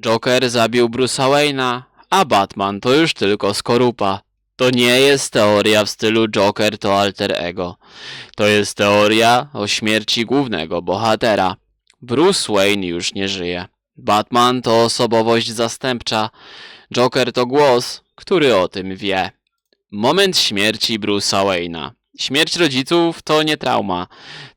Joker zabił Bruce'a Wayne'a, a Batman to już tylko skorupa. To nie jest teoria w stylu Joker to alter ego. To jest teoria o śmierci głównego bohatera. Bruce Wayne już nie żyje. Batman to osobowość zastępcza. Joker to głos, który o tym wie. Moment śmierci Bruce'a Wayne'a. Śmierć rodziców to nie trauma,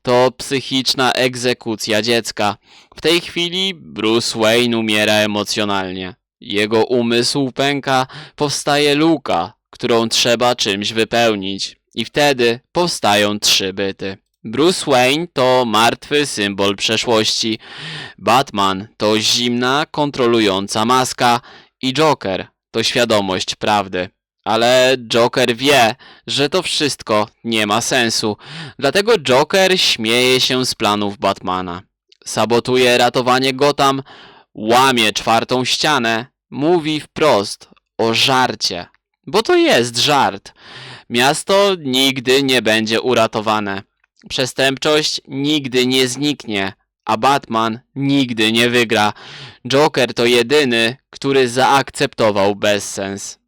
to psychiczna egzekucja dziecka. W tej chwili Bruce Wayne umiera emocjonalnie. Jego umysł pęka, powstaje luka, którą trzeba czymś wypełnić. I wtedy powstają trzy byty. Bruce Wayne to martwy symbol przeszłości. Batman to zimna, kontrolująca maska. I Joker to świadomość prawdy. Ale Joker wie, że to wszystko nie ma sensu. Dlatego Joker śmieje się z planów Batmana. Sabotuje ratowanie Gotham, łamie czwartą ścianę, mówi wprost o żarcie. Bo to jest żart. Miasto nigdy nie będzie uratowane. Przestępczość nigdy nie zniknie, a Batman nigdy nie wygra. Joker to jedyny, który zaakceptował bezsens.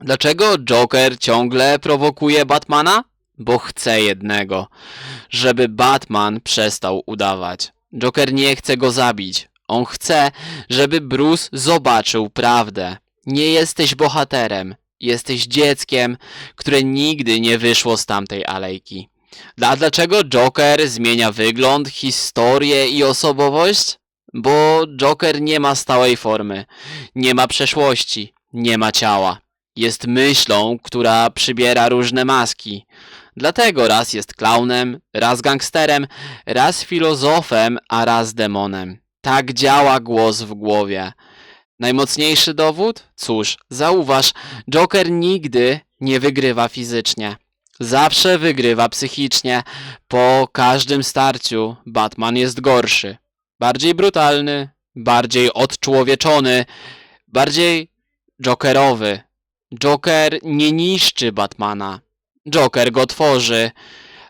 Dlaczego Joker ciągle prowokuje Batmana? Bo chce jednego, żeby Batman przestał udawać. Joker nie chce go zabić. On chce, żeby Bruce zobaczył prawdę. Nie jesteś bohaterem, jesteś dzieckiem, które nigdy nie wyszło z tamtej alejki. A dlaczego Joker zmienia wygląd, historię i osobowość? Bo Joker nie ma stałej formy, nie ma przeszłości, nie ma ciała. Jest myślą, która przybiera różne maski. Dlatego raz jest klaunem, raz gangsterem, raz filozofem, a raz demonem. Tak działa głos w głowie. Najmocniejszy dowód? Cóż, zauważ, Joker nigdy nie wygrywa fizycznie. Zawsze wygrywa psychicznie. Po każdym starciu Batman jest gorszy. Bardziej brutalny, bardziej odczłowieczony, bardziej jokerowy. Joker nie niszczy Batmana. Joker go tworzy.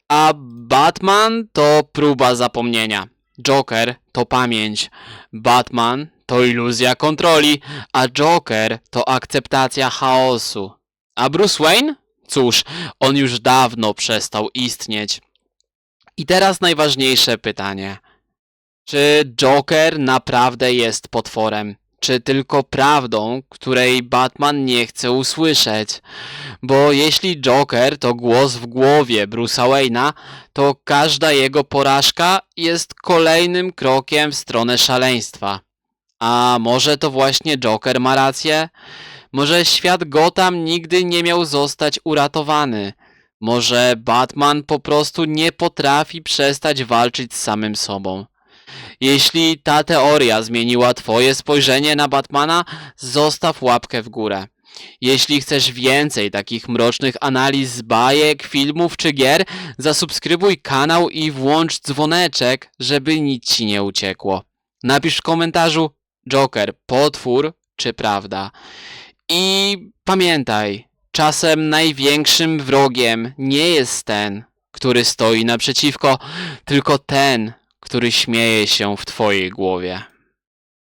A Batman to próba zapomnienia. Joker to pamięć. Batman to iluzja kontroli, a Joker to akceptacja chaosu. A Bruce Wayne? Cóż, on już dawno przestał istnieć. I teraz najważniejsze pytanie. Czy Joker naprawdę jest potworem? Czy tylko prawdą, której Batman nie chce usłyszeć? Bo jeśli Joker to głos w głowie Bruce'a Wayne'a, to każda jego porażka jest kolejnym krokiem w stronę szaleństwa. A może to właśnie Joker ma rację? Może świat Gotham nigdy nie miał zostać uratowany? Może Batman po prostu nie potrafi przestać walczyć z samym sobą? Jeśli ta teoria zmieniła Twoje spojrzenie na Batmana, zostaw łapkę w górę. Jeśli chcesz więcej takich mrocznych analiz z bajek, filmów czy gier, zasubskrybuj kanał i włącz dzwoneczek, żeby nic ci nie uciekło. Napisz w komentarzu Joker, potwór czy prawda. I pamiętaj, czasem największym wrogiem nie jest ten, który stoi naprzeciwko, tylko ten, który śmieje się w twojej głowie.